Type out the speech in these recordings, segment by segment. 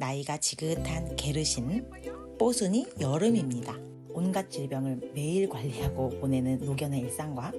나이가 지긋한 게르신 뽀순이 여름입니다. 온갖 질병을 매일 관리하고 보내는 노견의 일상과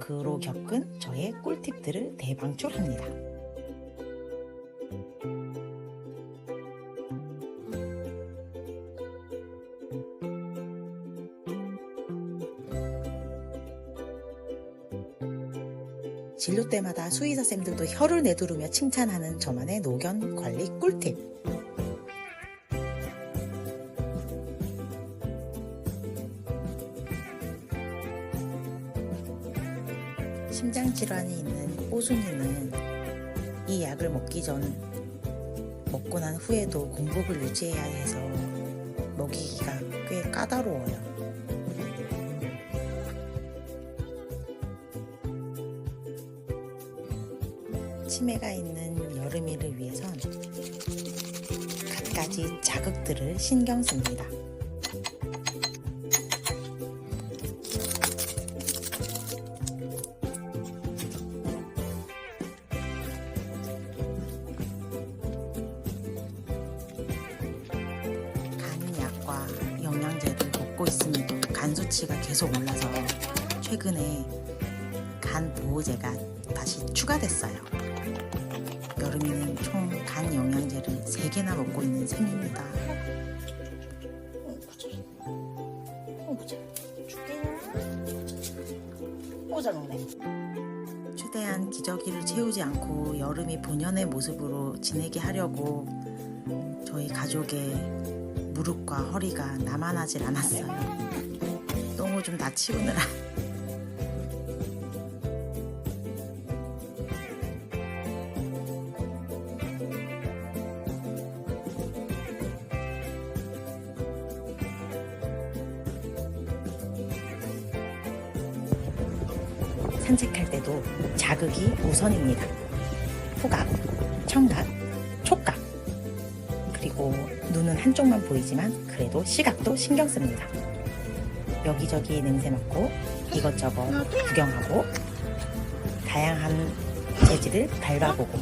그로 겪은 저의 꿀팁들을 대방출합니다. 진료 때마다 수의사 쌤들도 혀를 내두르며 칭찬하는 저만의 노견 관리 꿀팁. 심장 질환이 있는 뽀순이는 이 약을 먹기 전 먹고 난 후에도 공복을 유지해야 해서 먹이기가 꽤 까다로워요. 치매가 있는 여름이를 위해선 갖가지 자극들을 신경 씁니다. 먹고 있음에도 간 수치가 계속 올라서 최근에 간 보호제가 다시 추가됐어요. 여름이는 총 간 영양제를 3개나 먹고 있는 셈입니다. 최대한 기저귀를 채우지 않고 여름이 본연의 모습으로 지내게 하려고 저희 가족의 무릎과 허리가 나만하질 않았어요. 똥을 좀다 치우느라. 산책할 때도 자극이 우선입니다. 후각, 청각. 눈은 한쪽만 보이지만 그래도 시각도 신경 씁니다. 여기저기 냄새 맡고 이것저것 구경하고 다양한 재질을 밟아보고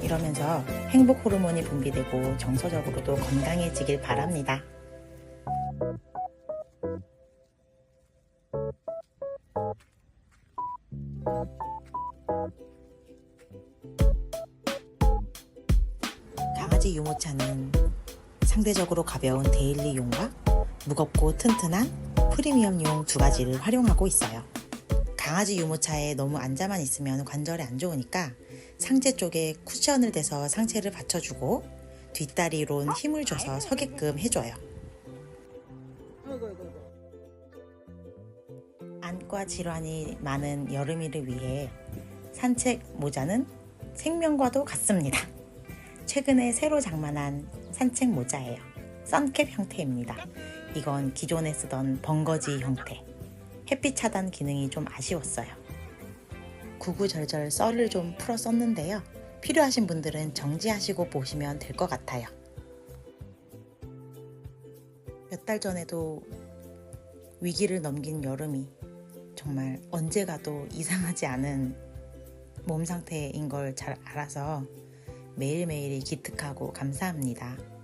이러면서 행복 호르몬이 분비되고 정서적으로도 건강해지길 바랍니다. 강아지 유모차는 상대적으로 가벼운 데일리용과 무겁고 튼튼한 프리미엄용 두 가지를 활용하고 있어요. 강아지 유모차에 너무 앉아만 있으면 관절에 안 좋으니까 상체 쪽에 쿠션을 대서 상체를 받쳐주고 뒷다리론 힘을 줘서 서게끔 해줘요. 안과 질환이 많은 여름이를 위해 산책 모자는 생명과도 같습니다. 최근에 새로 장만한 산책 모자예요. 선캡 형태입니다. 이건 기존에 쓰던 벙거지 형태. 햇빛 차단 기능이 좀 아쉬웠어요. 구구절절 썰을 좀 풀어 썼는데요. 필요하신 분들은 정지하시고 보시면 될 것 같아요. 몇 달 전에도 위기를 넘긴 여름이 정말 언제 가도 이상하지 않은 몸 상태인 걸 잘 알아서 매일매일이 기특하고 감사합니다.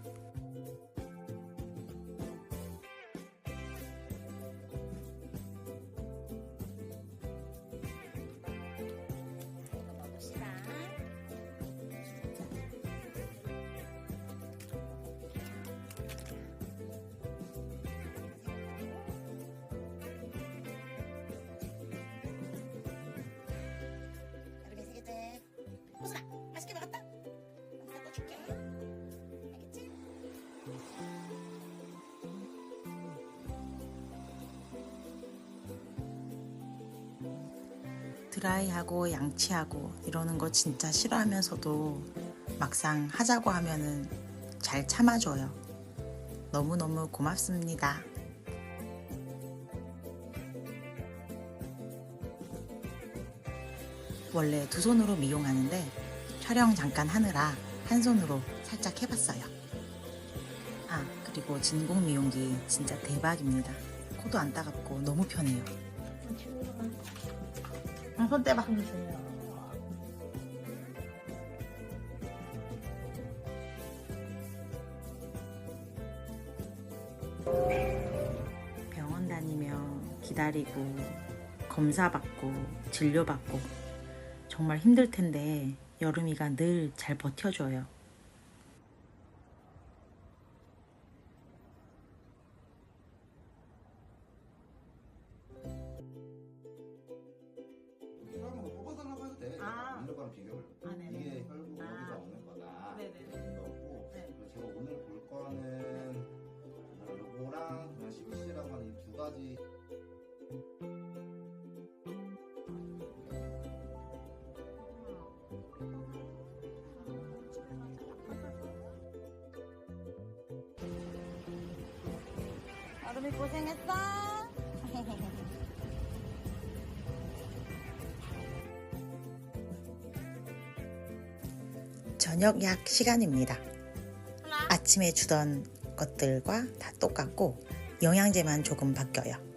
드라이하고 양치하고 이러는 거 진짜 싫어하면서도 막상 하자고 하면은 잘 참아줘요. 너무너무 고맙습니다. 원래 두 손으로 미용하는데 촬영 잠깐 하느라 한 손으로 살짝 해봤어요. 아, 그리고 진공 미용기 진짜 대박입니다. 코도 안 따갑고 너무 편해요. 아, 손 떼봐. 병원 다니며 기다리고 검사 받고 진료 받고 정말 힘들 텐데 여름이가 늘 잘 버텨줘요. 여름이 고생했어. 저녁 약 시간입니다. 아침에 주던 것들과 다 똑같고 영양제만 조금 바뀌어요.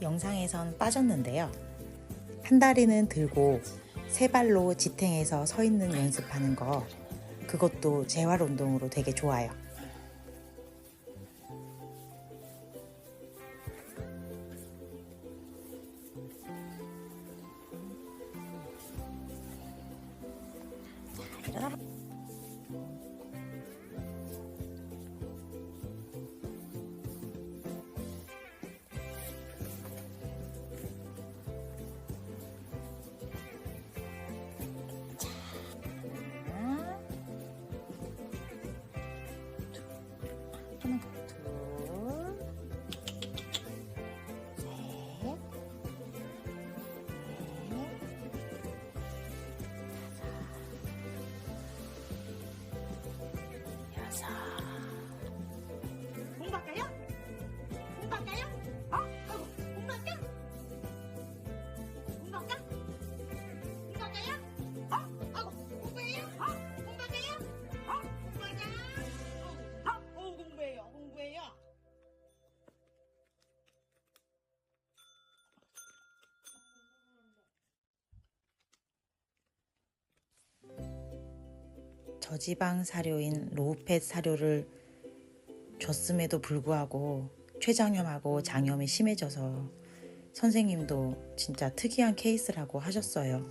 영상에선 빠졌는데요. 한 다리는 들고 세 발로 지탱해서 서 있는 연습하는 거 그것도 재활 운동으로 되게 좋아요. 저지방 사료인 로우팻 사료를 줬음에도 불구하고 췌장염하고 장염이 심해져서 선생님도 진짜 특이한 케이스라고 하셨어요.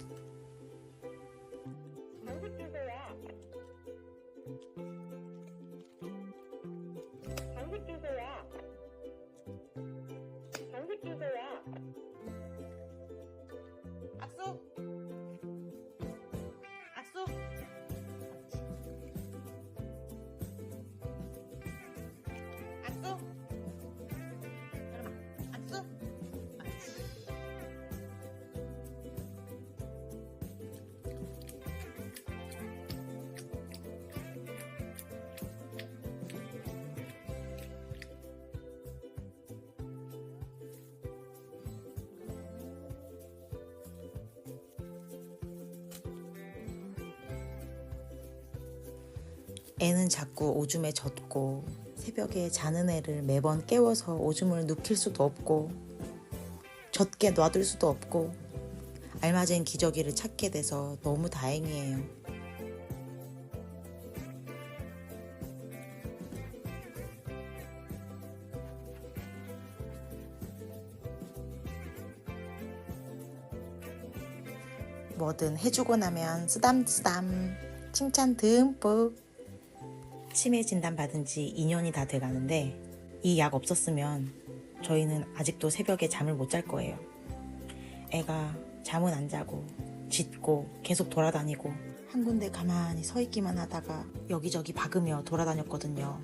애는 자꾸 오줌에 젖고 새벽에 자는 애를 매번 깨워서 오줌을 눕힐 수도 없고 젖게 놔둘 수도 없고 알맞은 기저귀를 찾게 돼서 너무 다행이에요. 뭐든 해주고 나면 쓰담쓰담 칭찬 듬뿍 치매 진단 받은 지 2년이 다 돼가는데 이 약 없었으면 저희는 아직도 새벽에 잠을 못 잘 거예요. 애가 잠은 안 자고 짖고 계속 돌아다니고 한 군데 가만히 서 있기만 하다가 여기저기 박으며 돌아다녔거든요.